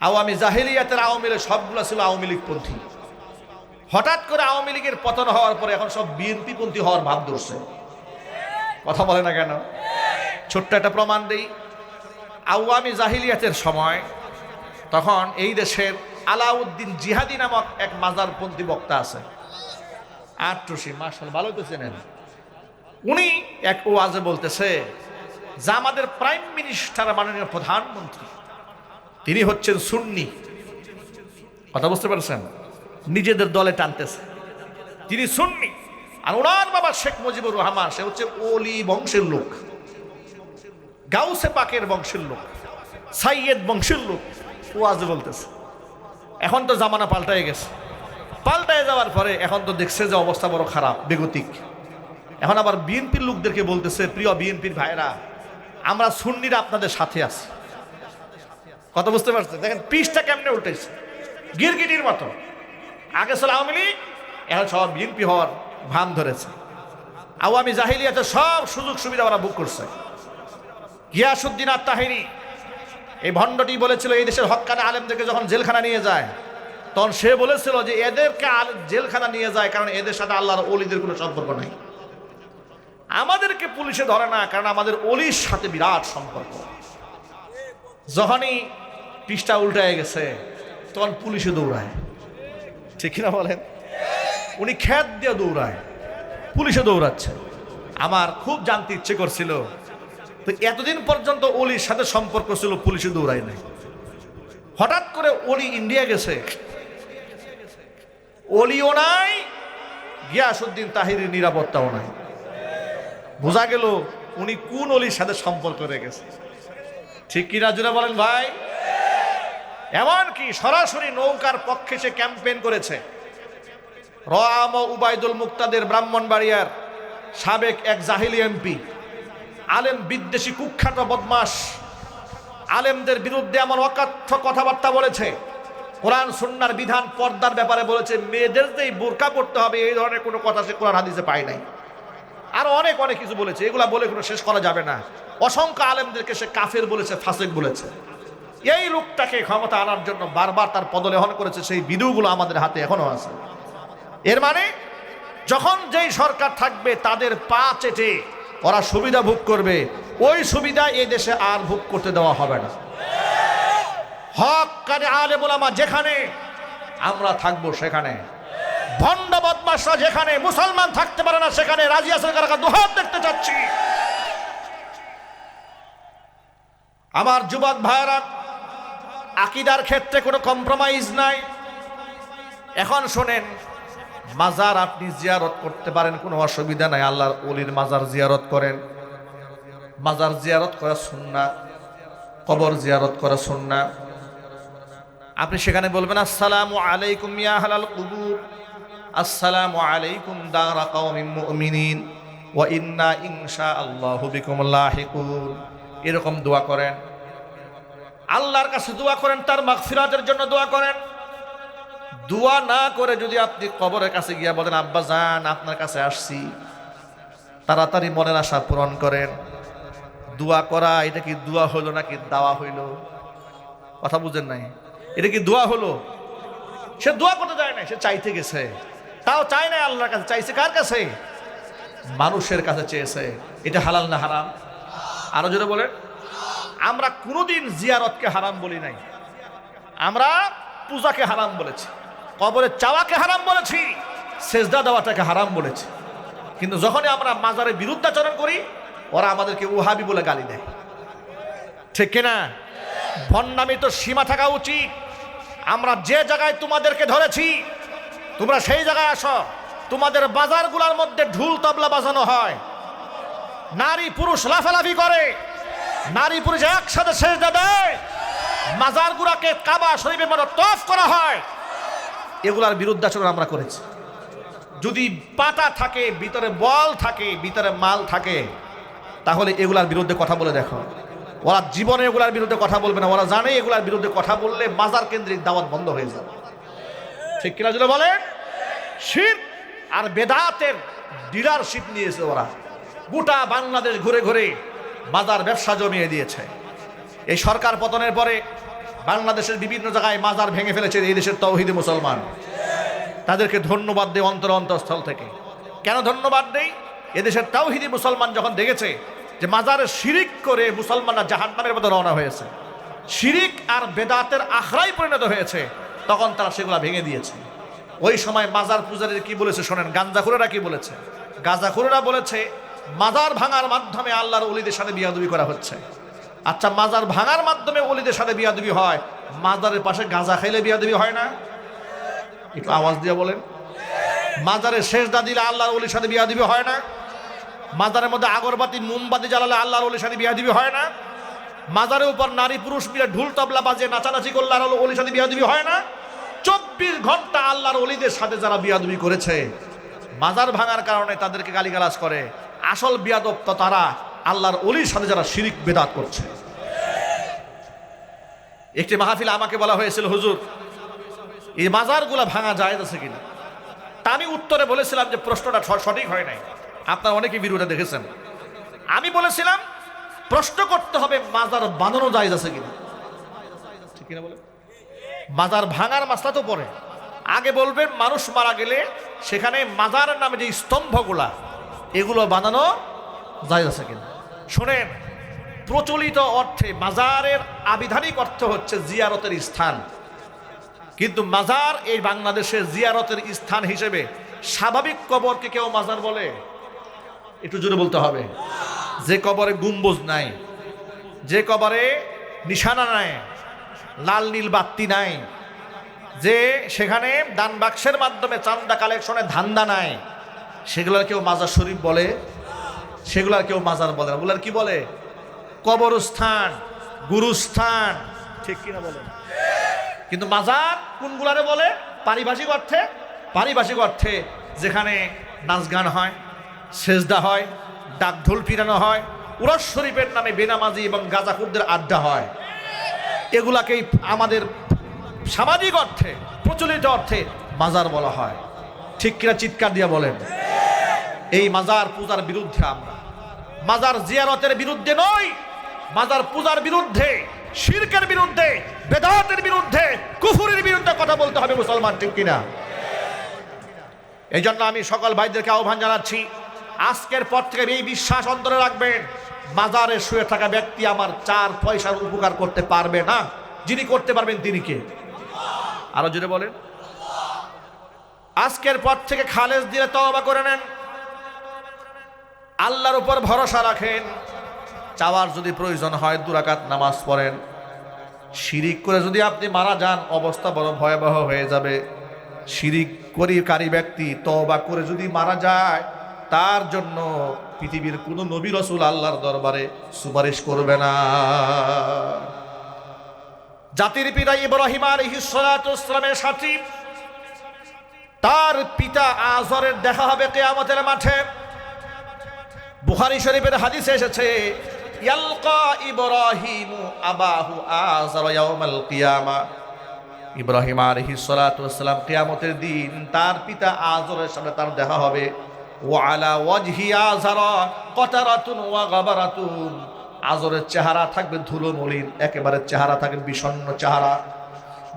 আওয়ামী জাহিলিয়াতের আওয়ামী লীগ, সবগুলো ছিল আওয়ামী লীগপন্থী হঠাৎ করে আওয়ামী লীগের পতন হওয়ার পরে এখন সব বিএনপি পন্থী হওয়ার ভাব ধরছে। কথা বলে না কেন? ছোট্ট একটা প্রমাণ দেই। আওয়ামী জাহিলিয়াতের সময় তখন এই দেশের আলাউদ্দিন জিহাদি নামক এক মাজারপন্থী বক্তা আছে। আটটুসি মার্শাল ভালো তো চেনেন। উনি এক ওয়াজে বলতেছে যে আমাদের প্রাইম মিনিস্টার, মাননীয় প্রধানমন্ত্রী তিনি হচ্ছেন সুন্নি। কথা বুঝতে পারছেন? নিজেদের দলে টানতেছে। তিনি সুন্নি। আর ওনার বাবা শেখ মুজিবুর রহমান, সে হচ্ছে ওলি বংশের লোক। গাউসে পাকের বংশের লোক। সাইয়েদ বংশের লোক। ওয়াজ বলতেছে। এখন তো জামানা পাল্টায় গেছে। পাল্টায় যাওয়ার পরে এখন তো দেখছে যে অবস্থা বড় খারাপ, বেগতিক। এখন আবার বিএনপির লোকদেরকে বলতেছে, প্রিয় বিএনপির ভাইরা আমরা সুন্নিরা আপনাদের সাথে আছি। কথা বুঝতে পারছেন? দেখেন পিসটা কেমনে উল্টেছে? গিরগিটির মতো। আগে ছিল আওয়ামী লীগ, এখন সব বিএনপি হওয়ার ভান ধরেছে। আওয়ামী জাহিলিয়াতে সব সুযোগ সুবিধা ওরা বুক করছে। গিয়াসুদ্দিন আর তাহিরি এই ভণ্ডটি বলেছিল, এই দেশের হকানে আলেমদেরকে যখন জেলখানা নিয়ে যায়, তখন সে বলেছিল যে এদেরকে জেলখানা নিয়ে যায়, কারণ এদের সাথে আল্লাহর অলিদের কোনো সম্পর্ক নাই। আমাদেরকে পুলিশে ধরে না, কারণ আমাদের অলির সাথে বিরাট সম্পর্ক। যখনই পৃষ্ঠা উল্টায় গেছে, তখন পুলিশে দৌড়ায়। ঠিক কিনা বলেন? উনি খ্যাত দিয়ে দৌড়ায়, পুলিশে দৌড়াচ্ছে। আমার খুব জানতে ইচ্ছে করছিল, তো এতদিন পর্যন্ত অলির সাথে সম্পর্ক ছিল, পুলিশে দৌড়ায় নাই। হঠাৎ করে অলি ইন্ডিয়া গেছে, অলিও নাই গিয়াসুদ্দিন তাহিরের নিরাপত্তাও নাই। বোঝা গেল উনি কোন অলির সাথে সম্পর্ক রেখেছে। ঠিক কিনা জুড়ে বলেন ভাই? এমন কি সরাসরি নৌকার পক্ষে সে ক্যাম্পেইন করেছে। রাম উবাইদুল মুক্তাদের ব্রাহ্মণবাড়িয়ার সাবেক এক জাহিলি এমপি। আলেম বিদ্বেষী কুখ্যাত বদমাস আলেমদের বিরুদ্ধে এমন অকাথ্য কথাবার্তা বলেছে। কোরআন, সুন্নার বিধান পর্দার ব্যাপারে বলেছে, মেয়েদের যে বোরকা পড়তে হবে, এই ধরনের কোনো কথা সে কোরআন, হাদিসে পায় নাই। আরও অনেক অনেক কিছু বলেছে। এগুলা বলে কোনো শেষ করা যাবে না। অসংখ্য আলেমদেরকে সে কাফের বলেছে, ফাসেক বলেছে। এই লোকটাকে ক্ষমতা আনার জন্য বারবার তার পদলেহন করেছে, সেই ভিডিওগুলো আমাদের হাতে এখনও আছে। এর মানে যখন যেই সরকার থাকবে, তাদের পা চেটে ওরা সুবিধা ভোগ করবে। ওই সুবিধা এই দেশে আর ভোগ করতে দেওয়া হবে না। হক কানে আলে বলামা যেখানে, আমরা থাকব সেখানে। ভণ্ড বদমাসরা যেখানে, মুসলমান থাকতে পারে না সেখানে, রাজিয়া সরকার দুহাত দেখতে চাচ্ছি। আমার যুবক ভাইরা আকিদার ক্ষেত্রে কোনো কম্প্রোমাইজ নাই। এখন শোনেন, মাজার আপনি জিয়ারত করতে পারেন, কোনো অসুবিধা নাই, আল্লাহর অলির মাজার জিয়ারত করেন। মাজার জিয়ারত করা সুন্না কবর জিয়ারত করা সুন্না আপনি সেখানে বলবেন, আসসালামু আলাইকুম ইয়া হালাল কুবুর, আসসালামু আলাইকুম দারা কওমিন মুমিনিন, ওয়া ইন্না ইনশাআল্লাহু বিকুম লাহিকুন এরকম দোয়া করেন। আল্লাহর কাছে দোয়া করেন, তার মাগফিরাতের জন্য দোয়া করেন। দোয়া না করে যদি আপনি কবরের কাছে গিয়া বলেন, আব্বা যান, আপনার কাছে আসছি। তাড়াতাড়ি মনের আশা পূরণ করেন। দোয়া করা, এটা কি দোয়া হইল নাকি দাওয়া হইল? কথা বুঝেন নাই। এটা কি দোয়া হলো সে দোয়া করতে যায় না সে চাইতে গেছে। তাও চায় না আল্লাহর কাছে, চাইছে কার কাছে? মানুষের কাছে চেয়েছে। এটা হালাল না হারাম? আরও জোরে বলেন। আমরা কোনোদিন জিয়ারতকে হারাম বলি নাই। আমরা পূজাকে হারাম বলেছি, কবরে চাওয়াকে হারাম বলেছি, সেজদা দেওয়াটাকে হারাম বলেছি। কিন্তু যখনই আমরা মাজারের বিরুদ্ধাচরণ করি, ওরা আমাদেরকে উহাবি বলে গালি দেয়। ঠিক কিনা? ভণ্ডামি তো সীমা থাকা উচিত। আমরা যে জায়গায় তোমাদেরকে ধরেছি, তোমরা সেই জায়গায় আসো। তোমাদের বাজারগুলোর মধ্যে ঢুল তবলা বাজানো হয়। নারী পুরুষ লাফালাফি করে। নারী পুরুষ একসাথে সেজদা দেয় মাজার গুড়াকে কাবা শরীফের মতো তফ করা হয়। এগুলার বিরুদ্ধাচরণ আমরা করেছি। যদি পাতা থাকে, ভিতরে বল থাকে, ভিতরে মাল থাকে, তাহলে এগুলার বিরুদ্ধে কথা বলে দেখো। ওরা জীবনে এগুলার বিরুদ্ধে কথা বলবে না। ওরা জানে এগুলার বিরুদ্ধে কথা বললে মাজার কেন্দ্রিক দাওয়াত বন্ধ হয়ে যাবে। ঠিক কিনা যদি বলেন? শিব আর বেদাতের ডিলারশিপ নিয়েছে ওরা। গোটা বাংলাদেশ ঘুরে ঘুরে বাজার ব্যবসা জমিয়ে দিয়েছে। এই সরকার পতনের পরে বাংলাদেশের বিভিন্ন জায়গায় মাজার ভেঙে ফেলেছে এই দেশের তৌহিদি মুসলমান। তাদেরকে ধন্যবাদ দেয় অন্তর অন্তঃস্থল থেকে। কেন ধন্যবাদ দেই? এদেশের তাওহিদি মুসলমান যখন দেখেছে যে মাজারে শিরিক করে মুসলমানরা জাহান্নামের মতো রওনা হয়েছে, শিরিক আর বেদাতের আখড়াই পরিণত হয়েছে, তখন তারা সেগুলা ভেঙে দিয়েছে। ওই সময় মাজার পূজারীর কি বলেছে শোনেন গাঞ্জাখুরেরা কি বলেছে? গাঁজাখুরেরা বলেছে মাজার ভাঙার মাধ্যমে আল্লাহর অলিদের সাথে বিয়াদবি করা হচ্ছে। আচ্ছা মাজার ভাঙার মাধ্যমে অলিদের সাথে বিয়াদবি হয়, মাজারের পাশে গাঁজা খাইলে বিয়াদবি হয় না? একটু আওয়াজ দিয়ে বলেন। মাজারের শেষ দিলে আল্লাহর অলির সাথে বিয়া দিবি হয় না? মাজারের মধ্যে আগরবাতি, মোমবাতি জ্বালালে আল্লাহর অলির সাথে বিয়া দিবি হয় না? মাজারের উপর নারী পুরুষ মিলে ঢুল তবলা বাজে নাচানাচি করলে আল্লাহর অলির সাথে বিয়া দিবি হয় না? চব্বিশ ঘণ্টা আল্লাহর অলিদের সাথে যারা বিয়াদবি করেছে, মাজার ভাঙার কারণে তাদেরকে গালিগালাজ করে। আসল বিয়াদব তো তারা আল্লাহর অলির সাথে যারা শিরিক, বেদাত করছে। একটি মাহফিল আমাকে বলা হয়েছিল, হুজুর, এই মাজারগুলা ভাঙা যায় কিনা? তা আমি উত্তরে বলেছিলাম যে প্রশ্নটা সঠিক হয় নাই। আপনার অনেকে ভিডিওটা দেখেছেন। আমি বলেছিলাম, প্রশ্ন করতে হবে মাজার বানানো যায় আছে কিনা? ঠিক কিনা বলে মাজার ভাঙার মাসলা তো পরে আগে বলবেন, মানুষ মারা গেলে সেখানে মাজার নামে যে স্তম্ভগুলা এগুলো বানানো যায় আছে কিনা? শোনেন, প্রচলিত অর্থে মাজারের আবিধানিক অর্থ হচ্ছে জিয়ারতের স্থান। কিন্তু মাজার এই বাংলাদেশের জিয়ারতের স্থান হিসেবে স্বাভাবিক কবরকে কেউ মাজার বলে? একটু জোরে বলতে হবে। যে কবরে গুম্বুজ নাই, যে কবরে নিশানা নাই, লাল নীল বাত্তি নাই, যে সেখানে দান বাক্সের মাধ্যমে চান্দা কালেকশনে ধান্দা নাই সেগুলোর কেউ মাজার শরীফ বলে, সেগুলার কেউ মাজার বলে না। ওগুলার কি বলে? কবরস্থান, গুরুস্থান। ঠিক কিনা বলে কিন্তু মাজার কোনগুলারে বলে? পারিভাষিক অর্থে? পারিভাষিক অর্থে যেখানে নাচ গান হয়, সেজদা হয়, ডাক ঢোল পিরানো হয়, উরস শরীফের নামে বেনামাজি এবং গাজাকুরদের আড্ডা হয়। এগুলাকেই আমাদের সামাজিক অর্থে, প্রচলিত অর্থে মাজার বলা হয়। ঠিক কিনা চিৎকার দিয়ে বলেন? এই মাজার পূজার বিরুদ্ধে আমরা। মাজার জিয়ারতের বিরুদ্ধে নয় মাজার পূজার বিরুদ্ধে, শিরকের বিরুদ্ধে, বেদাতের বিরুদ্ধে, কুফুরের বিরুদ্ধে কথা বলতে হবে মুসলমান ঠিক কিনা? এই জন্য আমি সকল ভাইদেরকে আহ্বান জানাচ্ছি, আজকের পর থেকে এই বিশ্বাস অন্তরে রাখবেন, মাজারে শুয়ে থাকা ব্যক্তি আমার চার পয়সার উপকার করতে পারবে না। যিনি করতে পারবেন তিনি কে? আরও জুড়ে বলেন। আজকের পর থেকে খালেজ দিয়ে তওবা করে নেন। আল্লাহর উপর ভরসা রাখেন। চাওয়ার যদি প্রয়োজন হয় দুরাকাত নামাজ পড়েন। শিরিক করে যদি আপনি মারা যান, অবস্থা বড় ভয়াবহ হয়ে যাবে। শিরিক করি কারি ব্যক্তি তবা করে যদি মারা যায়, তার জন্য পৃথিবীর কোনো নবী রসুল আল্লাহর দরবারে সুপারিশ করবে না। জাতির পিতা ইব্রাহিম আলহিসের সাথী, তার পিতা আজরের দেখা হবে কেয়ামতের মাঠে। বুখারি শরীফের হাদিসে এসেছে, ইয়ালকা ইব্রাহিম আবাহু কিয়ামতের দিন তার পিতা আযরের সাথে তার দেখা হবে। ওয়া আযরের চেহারা থাকবে ধুলো মলিন একেবারে চেহারা থাকবে বিষণ্ণ চেহারা।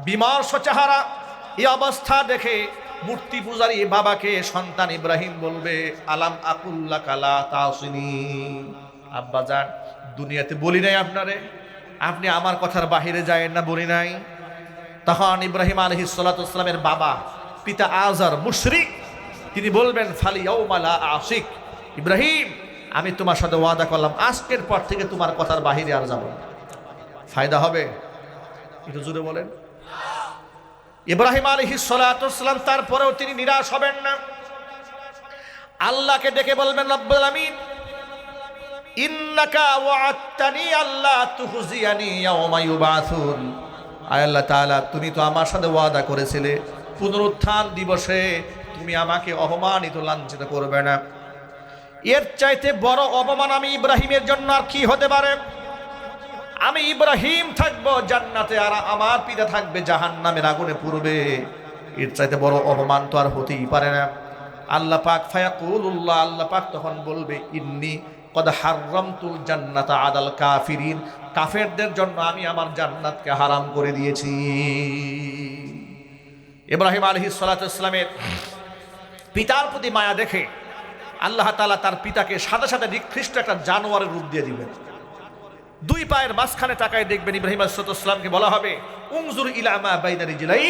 বিমর্ষ চেহারা, এই অবস্থা দেখে মূর্তি পূজারী বাবাকে সন্তান ইব্রাহিম বলবে, আলাম আকুল্লা কালা তাসিনি। আব্বা যান, দুনিয়াতে বলি নাই আপনারে। আপনি আমার কথার বাহিরে যায় না, বলি নাই। তখন ইব্রাহিম আলহি সালাতামের বাবা, পিতা আজার মুশরিক, তিনি বলবেন, ফালি মালা আশিক। ইব্রাহিম, আমি তোমার সাথে ওয়াদা করলাম, আজকের পর থেকে তোমার কথার বাহিরে আর যাব ফায়দা হবে? একটু জুড়ে বলেন। ইব্রাহিম আলহি সালাম তারপরেও তিনি নিরাশ হবেন না। আল্লাহকে ডেকে বলবেন, রব্বুল আমিন ইন্নাকা ওয়াআত্তানি আল্লাহ তুহজিয়ানি ইয়াওমা ইউবাসুন। আয় আল্লাহ তাআলা, তুমি তো আমার সাথে ওয়াদা করেছিলে। পুনরুত্থান দিবসে তুমি আমাকে অপমানিত, লাঞ্ছিত করবে না। এর চাইতে বড় অপমান আমি ইব্রাহিমের জন্য আর কি হতে পারে? আমি ইব্রাহিম থাকব জান্নাতে আর আমার পিতা থাকবে জাহান নামের আগুনে পূর্বে এর চাইতে বড় অপমান তো আর হতেই পারে না। আল্লাহ পাক ফায়াকুল্লাহ আল্লাহ পাক তখন বলবে, ইন্নি কদ হাররামতুল জান্নাতা আদাল কাফিরিন। কাফেরদের জন্য আমি আমার জান্নাতকে হারাম করে দিয়েছি। ইব্রাহিম আলহিস সালাতামের পিতার প্রতি মায়া দেখে আল্লাহ তালা তার পিতাকে সাথে সাথে নিকৃষ্ট একটা জানোয়ারের রূপ দিয়ে দিবেন দুই পায়ের মাঝখানে তাকায় দেখবেন ইব্রাহিম আসলামকে বলা হবে উংজুর ইলামা বাইদারি জিলাই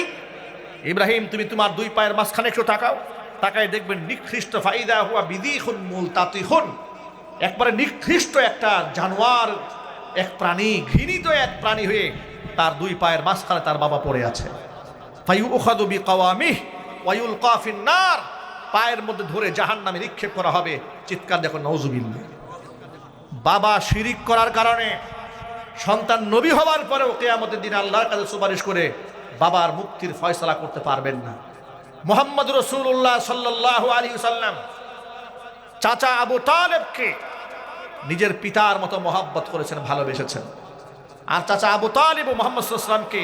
ইব্রাহিম, তুমি তোমার দুই পায়ের মাঝখানে একটু তাকাও। তাকায় দেখবেন, নিকৃষ্ট ফাইদা হুয়া বিধি হুন মূল তাতি হুন একবারে নিকৃষ্ট একটা জানোয়ার, এক প্রাণী, ঘৃণিত এক প্রাণী হয়ে তার দুই পায়ের মাঝখানে তার বাবা পড়ে আছে। ফাইউ উখাদু বি কাওয়ামিহ ওয়ায়ুল কাফিন নার। পায়ের মধ্যে ধরে জাহান নামে নিক্ষেপ করা হবে। চিৎকার দেখো নওজুবিল্লা বাবা শিরিক করার কারণে সন্তান নবী হওয়ার পরেও কেয়ামতের দিন আল্লাহর কাছে সুপারিশ করে বাবার মুক্তির ফয়সলা করতে পারবেন না। মোহাম্মদ রসুল্লাহ সাল্লাহ আলী সাল্লাম চাচা আবু তালেবকে নিজের পিতার মতো মহাব্বত করেছেন, ভালোবেসেছেন। আর চাচা আবু তালিব ও মোহাম্মদ সাল্লামকে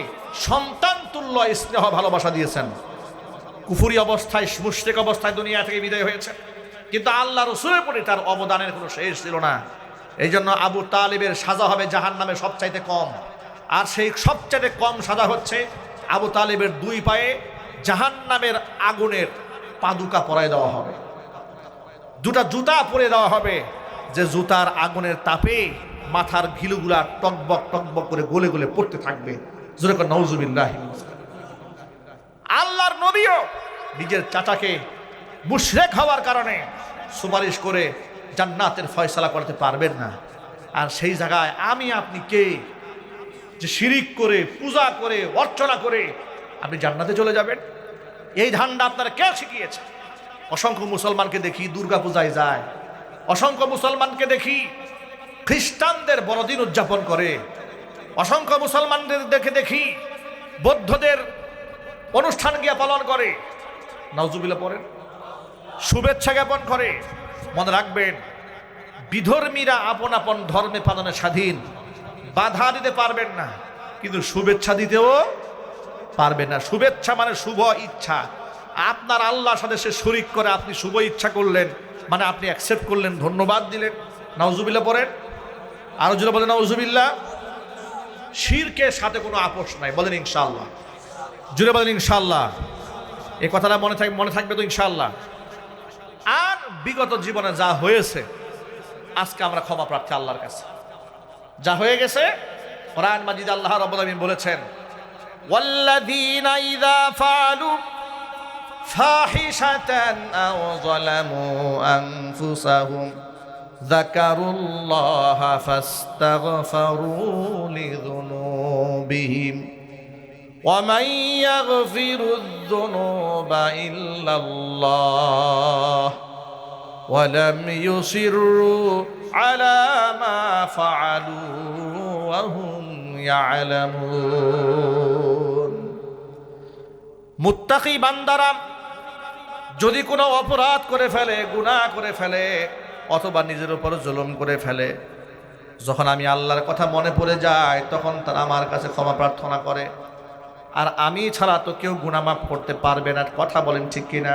সন্তান তুল্য স্নেহ ভালোবাসা দিয়েছেন। কুফুরি অবস্থায়, মুশ্রিক অবস্থায় দুনিয়া থেকে বিদায় হয়েছে। কিন্তু আল্লাহ রসুলের প্রতি তার অবদানের কোনো শেষ ছিল না। এই জন্য আবু তালিবের সাজা হবে জাহান নামে সবচাইতে কম। আর সেই সবচাইতে কম সাজা হচ্ছে আবু তালিবের দুই পায়ে জাহান নামের আগুনের পাদুকা পরায় দেওয়া হবে। দুটা জুতা পরে দেওয়া হবে যে জুতার আগুনের তাপে মাথার ঘিলুগুলা টকবক টকবক করে গলে গলে পড়তে থাকবে। নওজুবিল্লাহ আল্লাহর নবীও নিজের চাচাকে মুশরেক হওয়ার কারণে সুপারিশ করে জান্নাতের ফয়সালা করতে পারবেন না। আর সেই জায়গায় আমি, আপনি কে? যে শিরিক করে, পূজা করে, অর্চনা করে আপনি জান্নাতে চলে যাবেন। এই ধান্ডা আপনারা কে শিখিয়েছে? অসংখ্য মুসলমানকে দেখি দুর্গা পূজায় যায়। অসংখ্য মুসলমানকে দেখি খ্রিস্টানদের বড়দিন উদযাপন করে। অসংখ্য মুসলমানদের দেখে দেখি বৌদ্ধদের অনুষ্ঠান গিয়া পালন করে। নজুবিলা পড়েন। শুভেচ্ছা জ্ঞাপন করে। মনে রাখবেন, বিধর্মীরা আপন আপন ধর্মে পালনে স্বাধীন। বাধা দিতে পারবেন না, কিন্তু শুভেচ্ছা দিতেও পারবেন না। শুভেচ্ছা মানে শুভ ইচ্ছা। আপনার আল্লাহর সাথে সে শরিক করে আপনি শুভ ইচ্ছা করলেন মানে আপনি অ্যাকসেপ্ট করলেন, ধন্যবাদ দিলেন। নাউজুবিল্লা পড়েন। আরও জুড়ে বলেন নাউজুবিল্লা শিরকের সাথে কোনো আপোষ নাই। বলেন ইনশাআল্লাহ। জুড়ে বলেন ইনশাল্লাহ এই কথাটা মনে থাক, মনে থাকবে তো ইনশাআল্লাহ। আর বিগত জীবনে যা হয়েছে আজকে আমরা ক্ষমা প্রার্থী আল্লাহর কাছে যা হয়ে গেছে কোরআন মাজিদ আল্লাহ রাব্বুল আলামিন বলেছেন والذين إذا فعلوا فاحشة أو ظلموا أنفسهم ذكروا الله فاستغفروا لذنوبهم ومن يغفر الذنوب إلا الله ولم يصروا على ما فعلوا وهم يعلمون মুত্তাকি বান্দারা যদি কোনো অপরাধ করে ফেলে গুনাহ করে ফেলে অথবা নিজের উপর জুলুম করে ফেলে যখন আমি আল্লাহর কথা মনে পড়ে যায় তখন তারা আমার কাছে ক্ষমা প্রার্থনা করে আর আমি ছাড়া তো কেউ গুনামাফ করতে পারবে না কথা বলেন ঠিক কিনা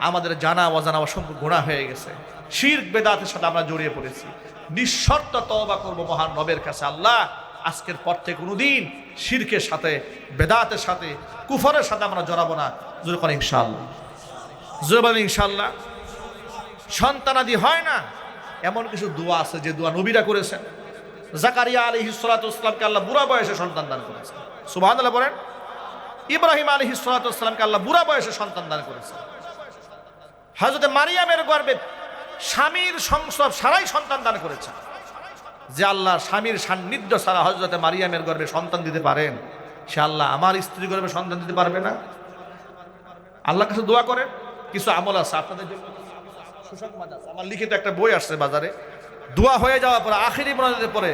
আমাদের জানা অজানা অসংখ্য গুণা হয়ে গেছে। শির বেদাতের সাথে আমরা জড়িয়ে পড়েছি। নিঃশর্ত তওবা করব মহান নবের কাছে। আল্লাহ, আজকের পর থেকে কোনোদিন শিরকের সাথে, বেদাতের সাথে, কুফরের সাথে আমরা জড়াবো না। জোর করে ইনশাআল্লাহ। জোর বলেন ইনশাআল্লাহ। সন্তানাদি হয় না, এমন কিছু দোয়া আছে যে দোয়া নবীরা করেছেন। জাকারিয়া আলী হিসালাতামকে আল্লাহ বুড়া বয়সে সন্তান দান করেছেন। সুবাহ বলেন। ইব্রাহিম আলী হিসালাতামকে আল্লাহ বুড়া বয়সে সন্তান দান করেছেন। হজরত মারিয়ামের গর্বে স্বামীর সংসব সারাই সন্তান দান করেছে। যে আল্লাহ স্বামীর সান্নিধ্য সারা হজরতে মারিয়ামের গর্বে সন্তান দিতে পারেন, সে আল্লাহ আমার স্ত্রী গর্বে সন্তান দিতে পারবে না। আল্লাহ কাছে দোয়া করেন, কিছু আমল আছে আপনাদের জন্য। আমার লিখিত একটা বই আসছে বাজারে। দোয়া হয়ে যাওয়ার পরে, আখিরি মোনাজাতের পরে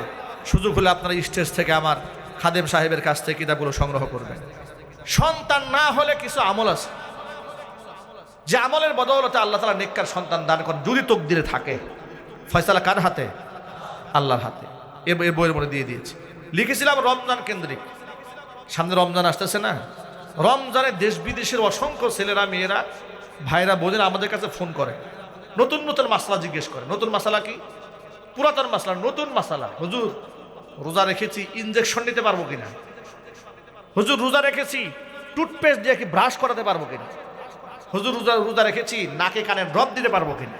সুযোগ হলে আপনারা স্টেজ থেকে আমার খাদেম সাহেবের কাছ থেকে কিতাবগুলো সংগ্রহ করবেন। সন্তান না হলে কিছু আমল আছে। যে আমলের বদৌলতে আল্লাহ তালা নেককার সন্তান দান করেন, যদি তকদিরে থাকে। ফয়সালা কার হাতে? আল্লাহর হাতে। এ বইয়ের মধ্যে দিয়ে দিয়েছি। লিখেছিলাম রমজান কেন্দ্রিক। সামনে রমজান আসতেছে না? রমজানে দেশ বিদেশের অসংখ্য ছেলেরা, মেয়েরা ভাইরা বোঝেন আমাদের কাছে ফোন করে। নতুন নতুন মাসলা জিজ্ঞেস করে। নতুন মাসালা কি? পুরাতন মাসলা, নতুন মাসালা। হুজুর, রোজা রেখেছি ইনজেকশন নিতে পারব কিনা? হুজুর, রোজা রেখেছি টুথপেস্ট দিয়ে কি ব্রাশ করাতে পারব কিনা? হুজুর রোজা রোজা রেখেছি, নাকে কানে ড্রপ দিতে পারব কিনা?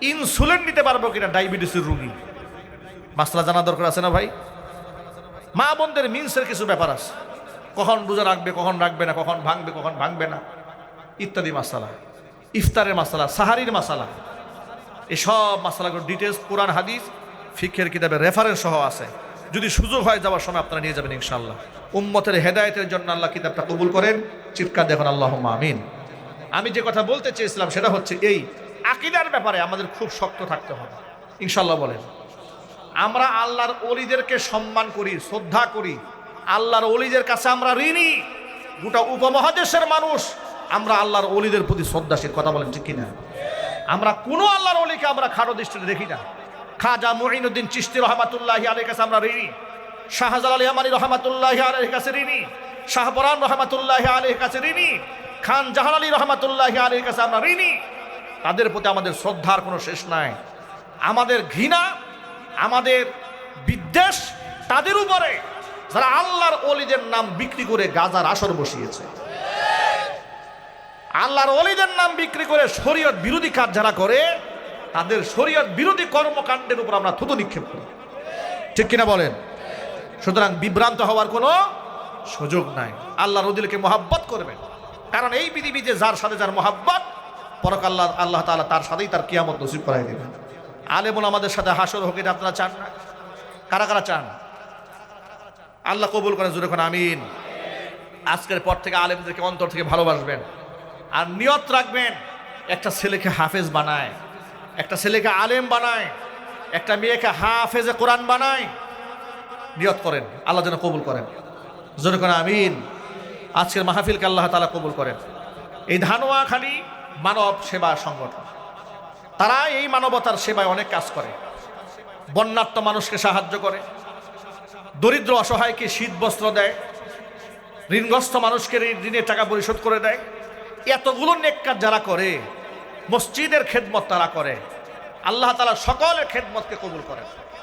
ইনসুলিন নিতে পারব কিনা ডায়াবেটিসের রুগী? মাসলা জানা দরকার আছে না ভাই? মা বোনদের মিন্সের কিছু ব্যাপার আছে। কখন রোজা রাখবে, কখন রাখবে না, কখন ভাঙবে কখন ভাঙবে না? ইত্যাদি মাসালা। ইফতারের মাসালা, সাহারির মাসালা। এসব মাসালাগুলো ডিটেলস কোরআন, হাদিস ফিকের কিতাবে রেফারেন্স সহ আছে। যদি সুযোগ হয় যাওয়ার সময় আপনারা নিয়ে যাবেন ইনশাল্লাহ উম্মতের হেদায়েতের জন্য আল্লাহ কিতাবটা কবুল করেন। চিৎকার দেখুন আল্লাহ আমিন। আমি যে কথা বলতে চেয়েছিলাম সেটা হচ্ছে এই, আকিদার ব্যাপারে আমাদের খুব শক্ত থাকতে হবে। ইনশাল্লাহ বলেন। আমরা আল্লাহর অলিদেরকে সম্মান করি, শ্রদ্ধা করি। আল্লাহর অলিদের কাছে আমরা ঋণী। গোটা উপমহাদেশের মানুষ আমরা আল্লাহর অলিদের প্রতি শ্রদ্ধাশীল, কথা বলেন ঠিক কিনা? আমরা কোনো আল্লাহর অলিকে আমরা খাটো দৃষ্টিতে দেখি না। খাজা মহিনুদ্দিন চিস্তি রহমাতুল্লাহ আলীর কাছে আমরা ঋণী। শাহজাল আলী আমানি রহমাতুল্লাহ আলীর কাছে ঋণী। শাহপরান রহমাতুল্লাহ আলীর কাছে ঋণী। খান জাহান আলী রহমাতুল্লাহ আলীর কাছে আমরা ঋণী। তাদের প্রতি আমাদের শ্রদ্ধার কোনো শেষ নাই। আমাদের ঘৃণা, আমাদের বিদ্বেষ তাদের উপরে। যারা আল্লাহর অলিদের নাম বিক্রি করে গাজার আসর বসিয়েছে। আল্লাহর অলিদের নাম বিক্রি করে শরীয়ত বিরোধী কাজ যারা করে, তাদের শরীয়ত বিরোধী কর্মকাণ্ডের উপর আমরা থুতু নিক্ষেপ করি। ঠিক কিনা বলেন? সুতরাং বিভ্রান্ত হওয়ার কোনো সুযোগ নাই। আল্লাহর অদিলকে মহাব্বত করবেন। কারণ এই পৃথিবী যে যার সাথে যার মহাব্বত পরক আল্লাহ আল্লাহ তাআলা তার সাথেই তার কিয়ামত নসিব করাই দেবেন। আলেমুল আমাদের সাথে হাসর হোক, এটা আপনারা চান না। কারা কারা চান? আল্লাহ কবুল করেন জুড়ে কোন আমিন। আজকের পর থেকে আলেমদেরকে অন্তর থেকে ভালোবাসবেন। আর নিয়ত রাখবেন, একটা ছেলেকে হাফেজ বানায়, একটা ছেলেকে আলেম বানায়, একটা মেয়েকে হাফেজে কোরআন বানায়। নিয়ত করেন, আল্লাহ যেন কবুল করেন। জোরে কোন আমিন। আজকের মাহফিলকে আল্লাহ তালা কবুল করেন। এই ধানোয়া খালি মানব সেবা সংগঠন। তারা এই মানবতার সেবায় অনেক কাজ করে। বন্যার্থ মানুষকে সাহায্য করে। দরিদ্র অসহায়কে শীত বস্ত্র দেয়। ঋণগ্রস্ত মানুষকে ঋণ- ঋণের টাকা পরিশোধ করে দেয়। এতগুলো নেককার যারা করে, মসজিদের খেদমত তারা করে। আল্লাহ তালা সকলের খেদমতকে কবুল করেন।